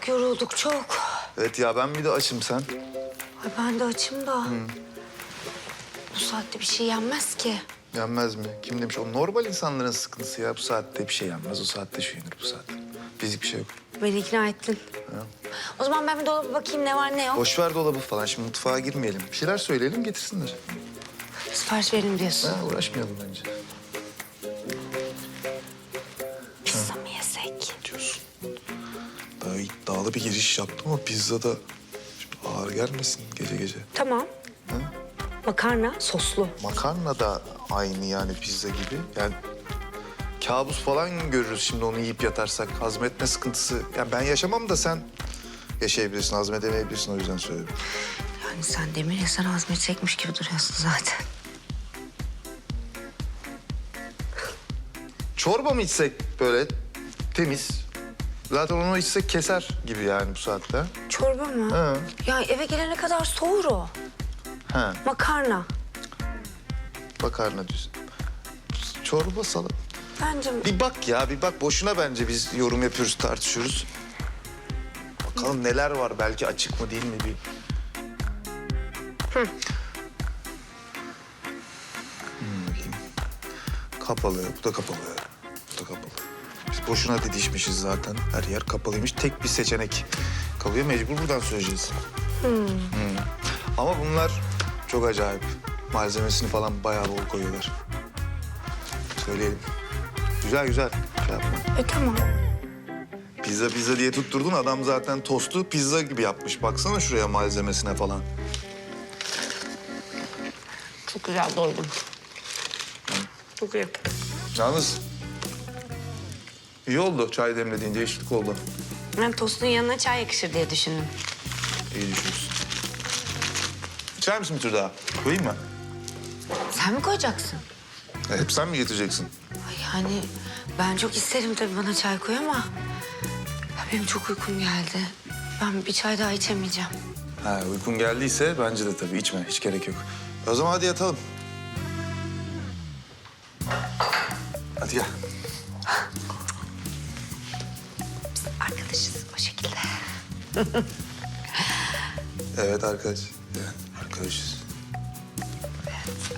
Çok yorulduk çok. Evet ya ben bir de açım sen. Ay ben de açım da. Bu saatte bir şey yenmez ki. Yenmez mi? Kim demiş? O normal insanların sıkıntısı ya. Bu saatte bir şey yenmez. O saatte şu yenir bu saatte. Bizlik bir şey yok. Beni ikna ettin. O zaman ben bir dolaba bakayım ne var ne yok. Boş ver dolabı falan. Şimdi mutfağa girmeyelim. Bir şeyler söyleyelim getirsinler. Sipariş verelim diyorsun. Ha, uğraşmayalım bence. İddialı bir giriş yaptım ama pizza da şimdi ağır gelmesin gece gece. Tamam. Makarna soslu. Makarna da aynı yani pizza gibi. Yani kabus falan görürüz şimdi onu yiyip yatarsak. Hazmetme sıkıntısı. Yani ben yaşamam da sen yaşayabilirsin, hazmedemeyebilirsin o yüzden söylüyorum. Yani sen demir yesen hazmedecekmiş gibi duruyorsun zaten. Çorba mı içsek böyle temiz? Zaten onu içsek keser gibi yani bu saatte. Çorba mı? Ha. Ya eve gelene kadar soğur o. Ha, Makarna. makarna diyorsun. Çorba salat. Bence Bir bak ya, bir bak. Boşuna bence biz yorum yapıyoruz, tartışıyoruz. Bakalım neler var. Belki açık mı değil mi bir... Hmm, bakayım. Kapalı, bu da kapalı. Boşuna didişmişiz zaten. Her yer kapalıymış. Tek bir seçenek kalıyor. Mecbur buradan söyleyeceğiz. Hmm. Ama bunlar çok acayip. Malzemesini falan bayağı bol koyuyorlar. Söyleyelim. Güzel güzel. Şey yapma. E tamam. Pizza pizza diye tutturdun adam zaten tostu pizza gibi yapmış. Baksana şuraya malzemesine falan. Çok güzel doydum. Çok iyi. Yalnız iyi oldu çay demlediğin değişiklik oldu. Ben tostun yanına çay yakışır diye düşündüm. İyi düşünmüşsün. İçer misin bir tur daha? Koyayım mı? Sen mi koyacaksın? E, hep sen mi getireceksin? Ay yani ben çok isterim tabii bana çay koy ama... Ya benim çok uykum geldi. Ben bir çay daha içemeyeceğim. Ha, uykun geldiyse bence de tabii içme. Hiç gerek yok. O zaman hadi yatalım. Hadi gel. Arkadaşız o şekilde. Evet arkadaş. Yani arkadaşız.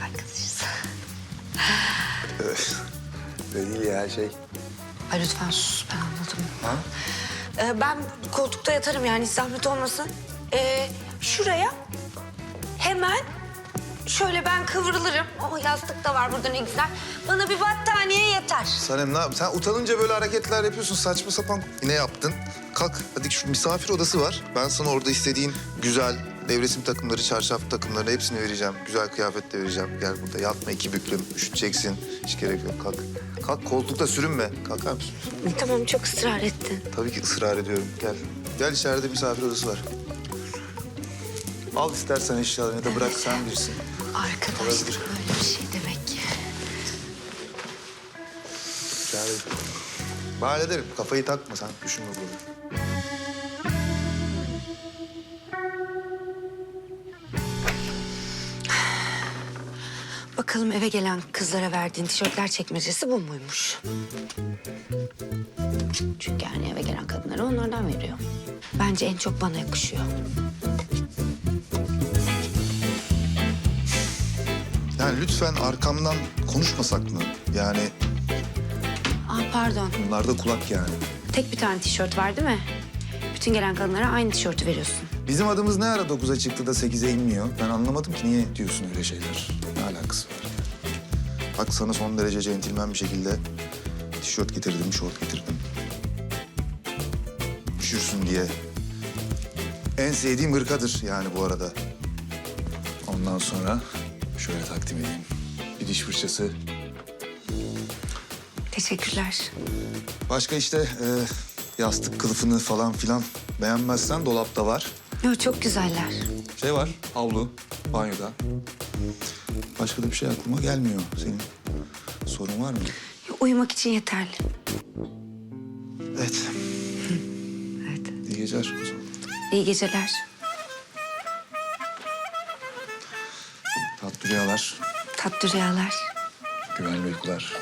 Arkadaşız. Evet. Öyle değil ya şey. Ay lütfen sus ben anladım. Ha? Ee, ben koltukta yatarım yani hiç zahmet olmasın. Ee, şuraya hemen şöyle ben kıvrılırım. O yastık da var burada ne güzel. Bana bir battaniye yeter. Sanem ne yap? Sen utanınca böyle hareketler yapıyorsun. Saçma sapan ne yaptın? Kalk hadi şu misafir odası var. Ben sana orada istediğin güzel nevresim takımları, çarşaf takımları hepsini vereceğim. Güzel kıyafet de vereceğim. Gel burada yatma iki büklüm. Üşüteceksin. Hiç gerek yok. Kalk. Kalk koltukta sürünme. Kalkar mısın? Tamam çok ısrar ettin. Tabii ki ısrar ediyorum. Gel. Gel içeride misafir odası var. Al istersen eşyalarını ya da bırak sen bilirsin. Arkadaşlık böyle bir şey demek ki. İçeride. Ben hallederim. Kafayı takma sen. Düşünme bunu. Bakalım eve gelen kızlara verdiğin tişörtler çekmecesi bu muymuş? Çünkü yani eve gelen kadınlara onlardan veriyor. Bence en çok bana yakışıyor. Yani lütfen arkamdan konuşmasak mı? Yani Aa pardon. bunlarda kulak yani. Tek bir tane tişört var değil mi? Bütün gelen kadınlara aynı tişörtü veriyorsun. Bizim adımız ne ara 9'a çıktı da 8'e inmiyor? Ben anlamadım ki niye diyorsun öyle şeyler. Ne alakası var? Bak sana son derece centilmen bir şekilde tişört getirdim, şort getirdim. Üşürsün diye. En sevdiğim ırkadır yani bu arada. Ondan sonra şöyle takdim edeyim. Bir diş fırçası. Teşekkürler. Başka işte e, yastık kılıfını falan filan beğenmezsen dolapta var. Yo, çok güzeller. Şey var, havlu, banyoda. Başka da bir şey aklıma gelmiyor. Senin sorun var mı? Yo, Uyumak için yeterli. Evet, Evet. iyi geceler o zaman. İyi geceler. Tatlı rüyalar, Tatlı rüyalar. güvenli uykular.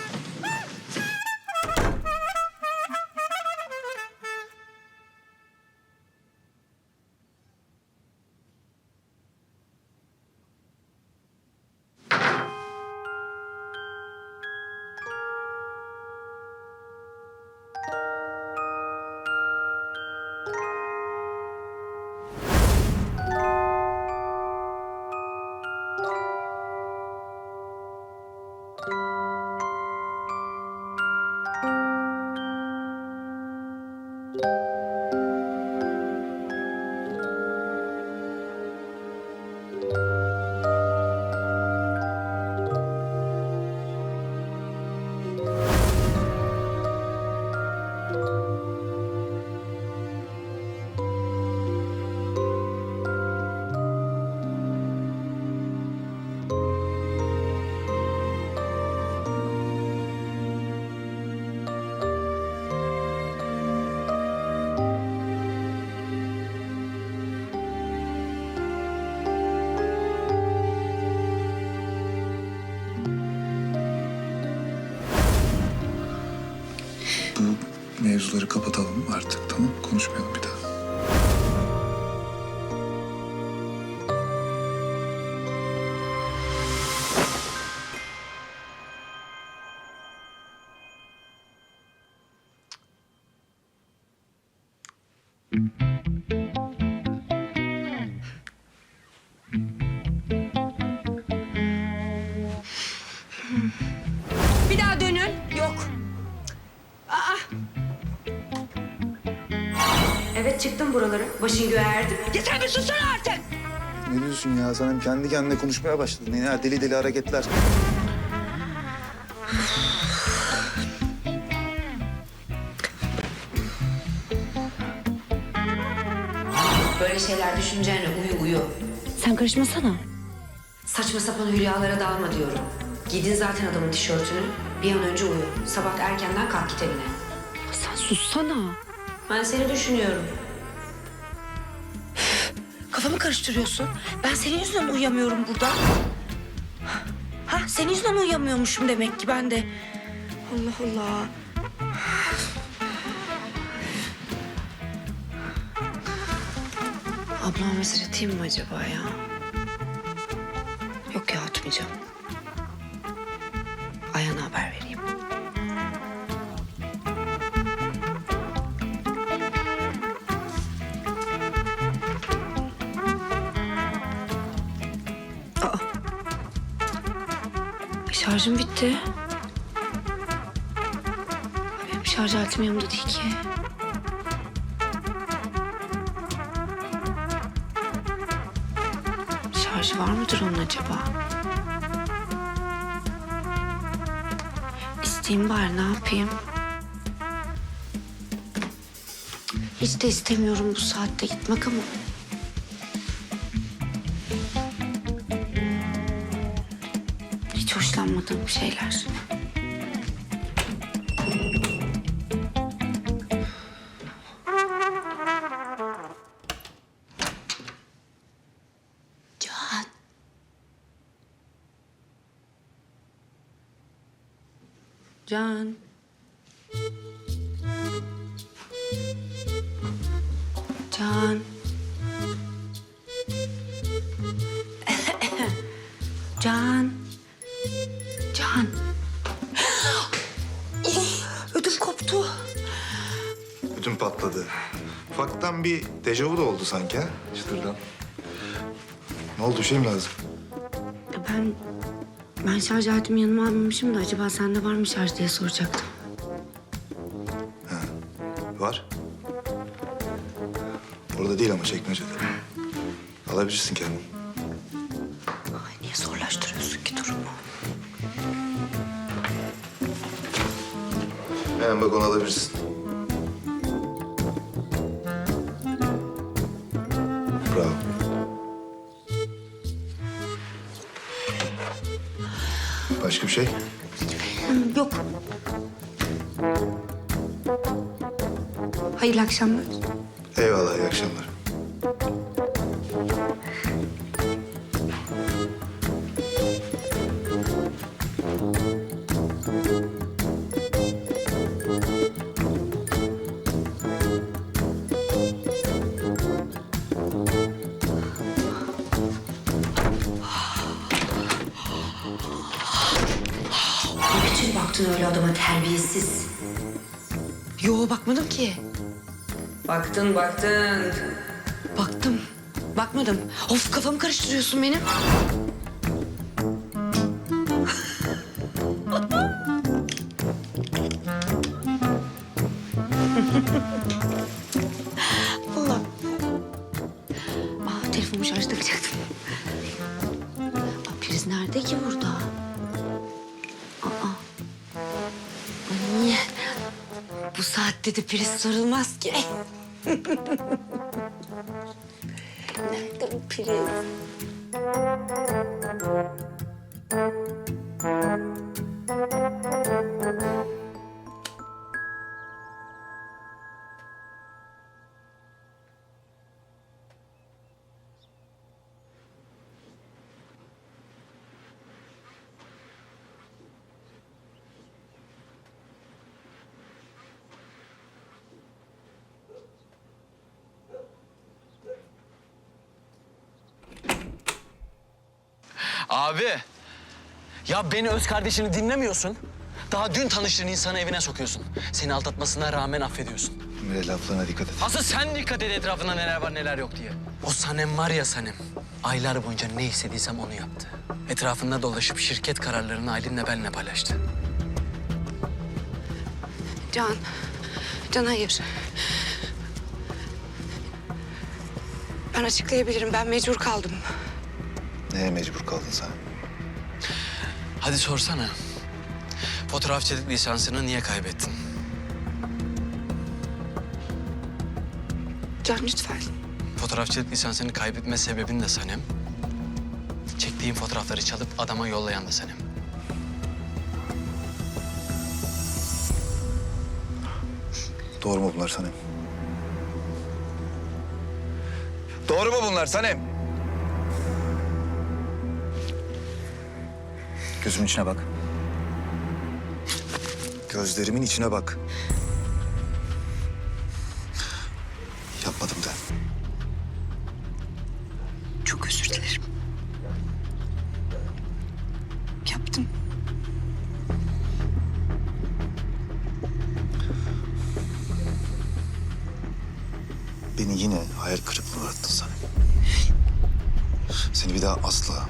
Mevzuları kapatalım artık tamam Konuşmayalım bir daha. Bir çıktım buraları. Başın göğe erdi. Yeter bir susana artık. Ne diyorsun ya? Sen hem kendi kendine konuşmaya başladın. Ya deli deli hareketler. Böyle şeyler düşüneceğine uyu uyu. Sen karışmasana. Saçma sapan hülyalara dalma diyorum. Giydin zaten adamın tişörtünü. Bir an önce uyu. Sabah erkenden kalk git evine. Sen sussana. Ben seni düşünüyorum. Kafamı karıştırıyorsun. Ben senin yüzünden uyuyamıyorum burada. Ha, senin yüzünden uyuyamıyormuşum demek ki ben de. Allah Allah. Ablama mesaj atayım mı acaba ya? Yok ya atmayacağım. Aa. Şarjım bitti. Benim şarj aletim yanımda değil ki. Şarjı var mıdır onun acaba? İsteyeyim bari ne yapayım? Hiç de istemiyorum bu saatte gitmek ama. Hoşlanmadığım şeyler. Can. Can. Ödüm patladı. Ufaktan bir dejavu da oldu sanki ha? Çıtırdan. Ne oldu? Bir şey mi lazım? Ben ben şarj aletimi yanıma almamışım da acaba sende var mı şarj diye soracaktım. Var. Orada değil ama çekmecede. Alabilirsin kendin. Ay niye zorlaştırıyorsun ki durumu? Hemen bak onu alabilirsin. Başka bir şey? Yok. Hayırlı akşamlar. Eyvallah, iyi akşamlar. Terbiyesiz? Yo bakmadım ki. Baktın baktın. Baktım. Bakmadım. Of kafamı karıştırıyorsun benim. Allah. Aa telefonumu şarj takacaktım. Bu saatte de priz sorulmaz ki. Nerede bu priz? Abi. Ya beni öz kardeşini dinlemiyorsun. Daha dün tanıştığın insanı evine sokuyorsun. Seni aldatmasına rağmen affediyorsun. Emre laflarına dikkat et. Asıl sen dikkat et etrafında neler var neler yok diye. O Sanem var ya Sanem. Aylar boyunca ne istediysem onu yaptı. Etrafında dolaşıp şirket kararlarını Aylin'le benle paylaştı. Can. Can hayır. Ben açıklayabilirim. Ben mecbur kaldım. Neye mecbur kaldın sen? Hadi sorsana. Fotoğrafçılık lisansını niye kaybettin? Can lütfen. Fotoğrafçılık lisansını kaybetme sebebin de Sanem. Çektiğin fotoğrafları çalıp adama yollayan da Sanem. Doğru mu bunlar Sanem? Doğru mu bunlar Sanem? Gözümün içine bak. Gözlerimin içine bak. Yapmadım da. Çok özür dilerim. Yaptım. Beni yine hayal kırıklığına uğrattın Sanem. Seni bir daha asla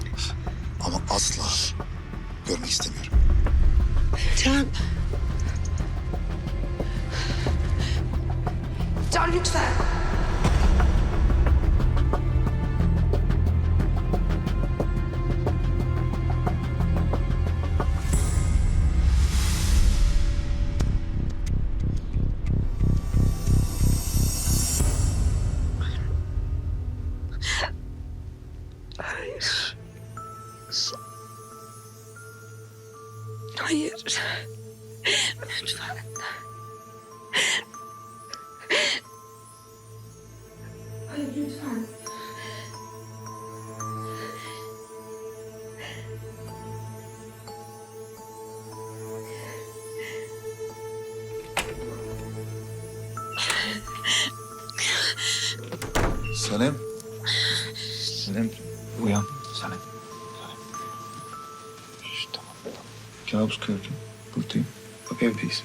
Kabus gördüm. Buradayım. Bak evdeyiz.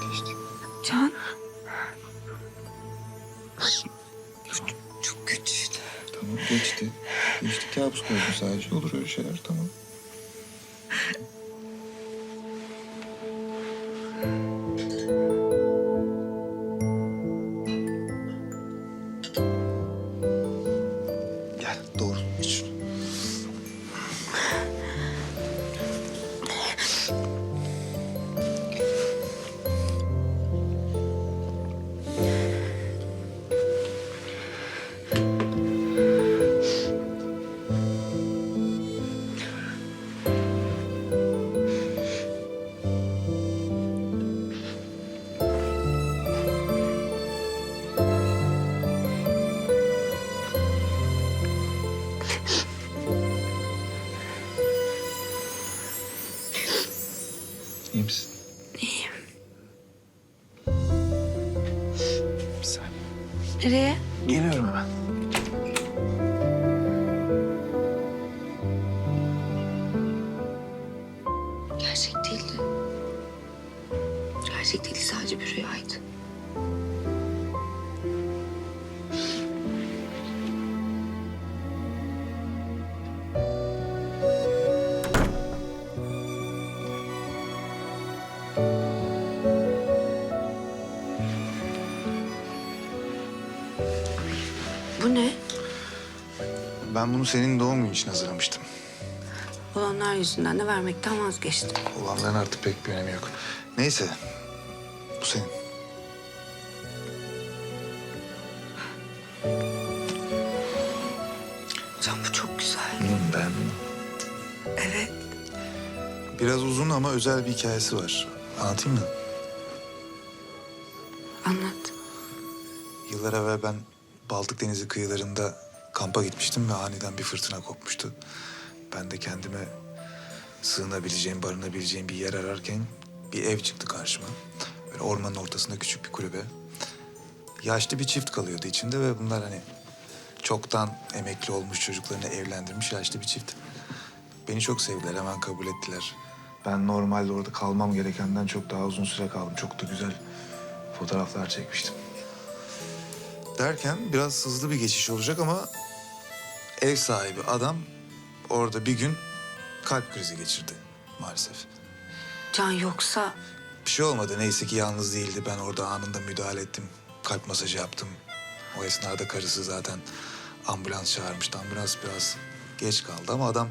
Geçti. Can. Çok kötüydü. Tamam geçti. Geçti kabus gördüm sadece. Olur öyle şeyler tamam. Değildi sadece bir rüyaydı. Bu ne? Ben bunu senin doğum günün için hazırlamıştım. Olanlar yüzünden de vermekten vazgeçtim. Olanların artık pek bir önemi yok. Neyse. Senin. Can bu çok güzel. Hmm, mi? Evet. Biraz uzun ama özel bir hikayesi var. Anlatayım mı? Anlat. Yıllar evvel ben Baltık Denizi kıyılarında kampa gitmiştim ve aniden bir fırtına kopmuştu. Ben de kendime sığınabileceğim, barınabileceğim bir yer ararken bir ev çıktı karşıma. Ormanın ortasında küçük bir kulübe. Yaşlı bir çift kalıyordu içinde ve bunlar hani çoktan emekli olmuş çocuklarını evlendirmiş yaşlı bir çift. Beni çok sevdiler, hemen kabul ettiler. Ben normalde orada kalmam gerekenden çok daha uzun süre kaldım. Çok da güzel fotoğraflar çekmiştim. Derken biraz hızlı bir geçiş olacak ama ev sahibi adam orada bir gün kalp krizi geçirdi maalesef. Can yoksa Bir şey olmadı. Neyse ki yalnız değildi. Ben orada anında müdahale ettim. Kalp masajı yaptım. O esnada karısı zaten ambulans çağırmıştı. Ambulans biraz geç kaldı ama adam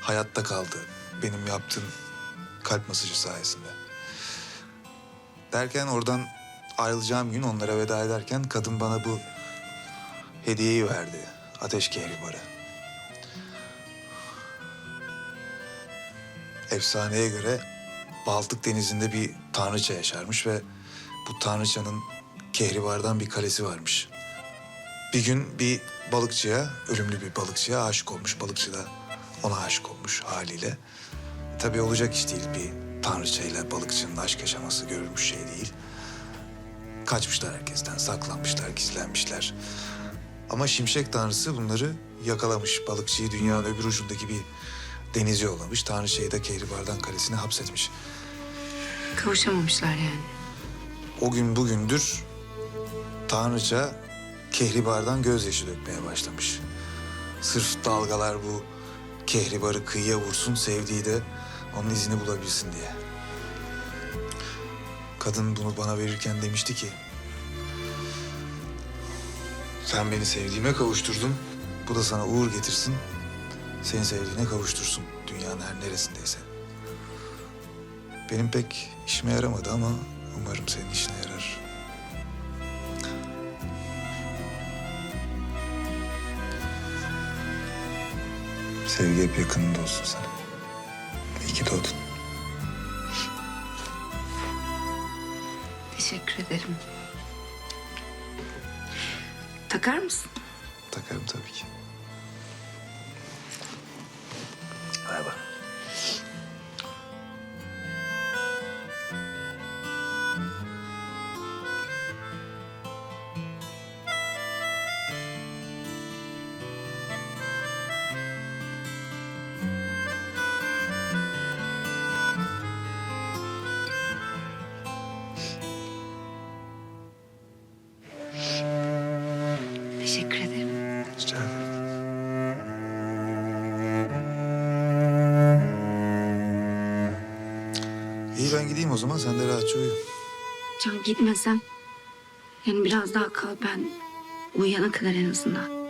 hayatta kaldı. Benim yaptığım kalp masajı sayesinde. Derken oradan ayrılacağım gün onlara veda ederken kadın bana bu hediyeyi verdi. Ateş kehribarı. Efsaneye göre Baltık Denizi'nde bir tanrıça yaşarmış ve bu tanrıçanın Kehribar'dan bir kalesi varmış. Bir gün bir balıkçıya, ölümlü bir balıkçıya aşık olmuş. Balıkçı da ona aşık olmuş haliyle. Tabii olacak iş değil bir tanrıçayla balıkçının aşk yaşaması görülmüş şey değil. Kaçmışlar herkesten, saklanmışlar, gizlenmişler. Ama şimşek tanrısı bunları yakalamış. Balıkçıyı dünyanın öbür ucundaki bir denize yollamış. Tanrıçayı da Kehribar'dan kalesine hapsetmiş. Kavuşamamışlar yani. O gün bugündür Tanrıça Kehribar'dan gözyaşı dökmeye başlamış. Sırf dalgalar bu Kehribar'ı kıyıya vursun, sevdiği de onun izini bulabilsin diye. Kadın bunu bana verirken demişti ki... Sen beni sevdiğime kavuşturdun. Bu da sana uğur getirsin. Seni sevdiğine kavuştursun dünyanın her neresindeyse. Benim pek işime yaramadı ama umarım senin işine yarar. Sevgi hep yakınında olsun sana. İyi ki doğdun. Teşekkür ederim. Takar mısın? Takarım tabii ki. Gideyim o zaman. Sen de rahatça uyu. Can gitmesen. Yani biraz daha kal ben uyuyana kadar en azından.